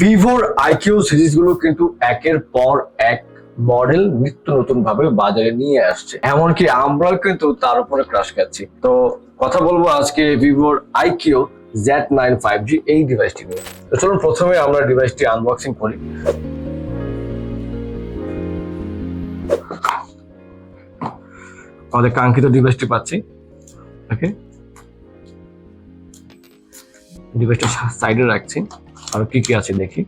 ভিভোর আইকিউ সিরিজগুলো কিন্তু একের পর এক মডেল নিত্য নতুন ভাবে বাজারে নিয়ে আসছে। এমনকি আমরাও কিন্তু তার উপরে ক্রাশ খাচ্ছি। তো কথা বলব আজকে ভিভোর iQOO Z nine five G এই ডিভাইসটি নিয়ে। তো চলুন প্রথমে আমরা ডিভাইসটি আনবক্সিং করি। আমাদের কাঙ্ক্ষিত ডিভাইসটি পাচ্ছি। ওকে ডিভাইসটা সাইডে রাখছি। আর কি কি আছে দেখি।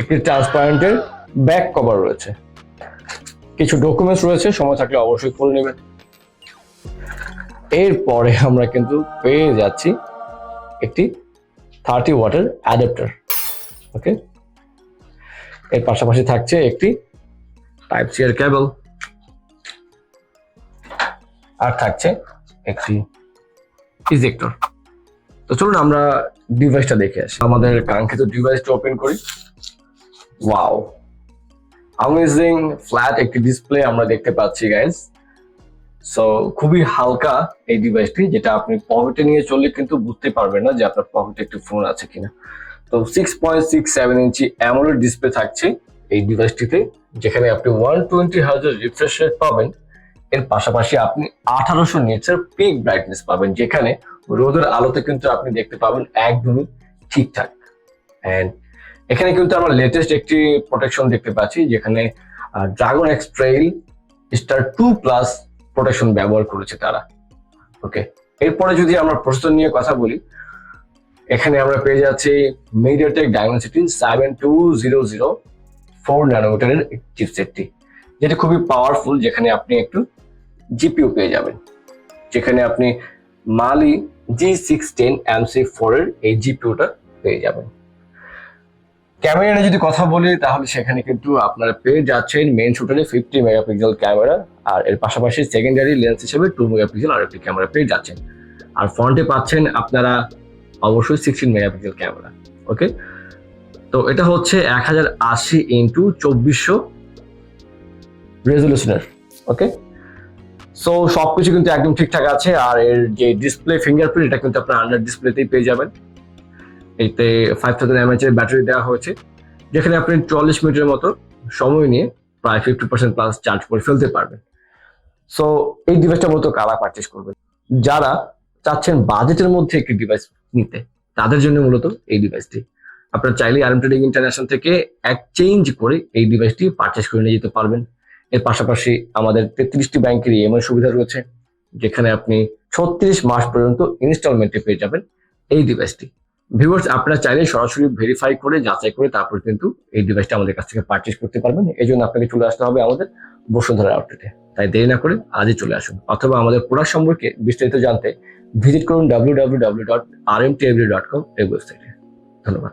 একটি ট্রান্সপারেন্টের ব্যাক কভার রয়েছে। কিছু ডকুমেন্টস রয়েছে, সময় থাকলে অবশ্যই খুলে নেবেন। এরপরে আমরা কিন্তু পেয়ে যাচ্ছি একটি থার্টি ওয়াটের অ্যাডাপ্টার ওকে এর পাশাপাশি থাকছে একটি টাইপ সি এর কেবল আর থাকছে একটি ইজেক্টর তো চলুন আমরা ডিভাইসটা দেখে আসি। আমাদের কাঙ্ক্ষিত ডিভাইসটা ওপেন করি। ওয়াও অ্যামেজিং ফ্ল্যাট একটি ডিসপ্লে আমরা দেখতে পাচ্ছি গাইজ সো খুবই হালকা এই ডিভাইসটি যেটা আপনি পকেটে নিয়ে চললে কিন্তু বুঝতে পারবেন না যে আপনার পকেটে একটি ফোন আছে কিনা। তো সিক্স পয়েন্ট সিক্স সেভেন ইঞ্চি অ্যামোলেড ডিসপ্লে থাকছে এই ডিভাইসটিতে যেখানে আপনি ওয়ান টোয়েন্টি হাজার রিফ্রেশ রেট পাবেন। এর পাশাপাশি আপনি আঠারোশো নিটসের পিক ব্রাইটনেস পাবেন, যেখানে রোদের আলোতে কিন্তু আপনি দেখতে পাবেন একদমই ঠিকঠাক। অ্যান্ড এখানে কিন্তু আমরা লেটেস্ট একটি প্রোটেকশন দেখতে পাচ্ছি, যেখানে dragon X trail star two plus protection ব্যবহার করেছে তারা। ওকে এরপরে যদি আমরা প্রসেসর নিয়ে কথা বলি, এখানে আমরা পেয়ে যাচ্ছি MediaTek Dimensity seven two zero zero four ন্যানোমিটারের চিপসেটটি যেটা খুবই পাওয়ারফুল যেখানে আপনি একটু জিপিও পেয়ে যাবেন। যেখানে আপনি Mali G six ten MC four এর এই জিপিওটা পেয়ে যাবেন। ক্যামেরা যদি কথা বলি, তাহলে সেখানে কিন্তু আপনারা পেয়ে যাচ্ছেন মেন শুটারে ফিফটি মেগাপিক্সেল ক্যামেরা আর এর পাশাপাশি সেকেন্ডারি লেন্স হিসেবে টু মেগাপিক্সেল আর একটি ক্যামেরা পেয়ে যাচ্ছেন। আর ফ্রন্টে পাচ্ছেন আপনারা অবশ্যই সিক্সটিন মেগাপিক্সেল ক্যামেরা ওকে তো এটা হচ্ছে এক হাজার আশি ইন্টু চব্বিশশো রেজলিউশনের ওকে সো সবকিছু কিন্তু একদম ঠিকঠাক আছে, আর এর যে ডিসপ্লে ফিঙ্গারপ্রিন্ট এটা কিন্তু আপনার আন্ডার ডিসপ্লেতেই পেয়ে যাবেন। এতে ফাইভ থাউজেন্ড এমএচ এর ব্যাটারি দেওয়া হয়েছে, যেখানে আপনি চল্লিশ মিনিটের মতো সময় নিয়ে প্রায় ফিফটি পার্সেন্ট প্লাস চার্জ করে ফেলতে পারবেন। সো এই ডিভাইসটা মূলত কারা পারচেস করবেন? যারা চাচ্ছেন বাজেটের মধ্যে একটি ডিভাইস নিতে, তাদের জন্য মূলত এই ডিভাইসটি আপনারা চাইলে আরএম ট্রেডিং ইন্টারন্যাশনাল থেকে এক্সচেঞ্জ করে এই ডিভাইসটি পারচেস করে নিয়ে যেতে পারবেন। এর পাশাপাশি আমাদের তেত্রিশটি ব্যাংকের ইএমআই সুবিধা রয়েছে, যেখানে আপনি ছত্রিশ মাস পর্যন্ত ইনস্টলমেন্টে পেয়ে যাবেন এই ডিভাইসটি ভিউয়ার্স আপনারা চাইলে সরাসরি ভেরিফাই করে যাচাই করে তারপর কিন্তু এই ডিভাইসটা আমাদের কাছ থেকে পারচেস করতে পারবেন। এই জন্য আপনাকে চলে আসতে হবে আমাদের বসুন্ধরা আউটলেটে তাই দেরি না করে আজই চলে আসুন। অথবা আমাদের প্রোডাক্ট সম্পর্কে বিস্তারিত জানতে ভিজিট করুন W W W dot R M dot com এই ওয়েবসাইটে ধন্যবাদ।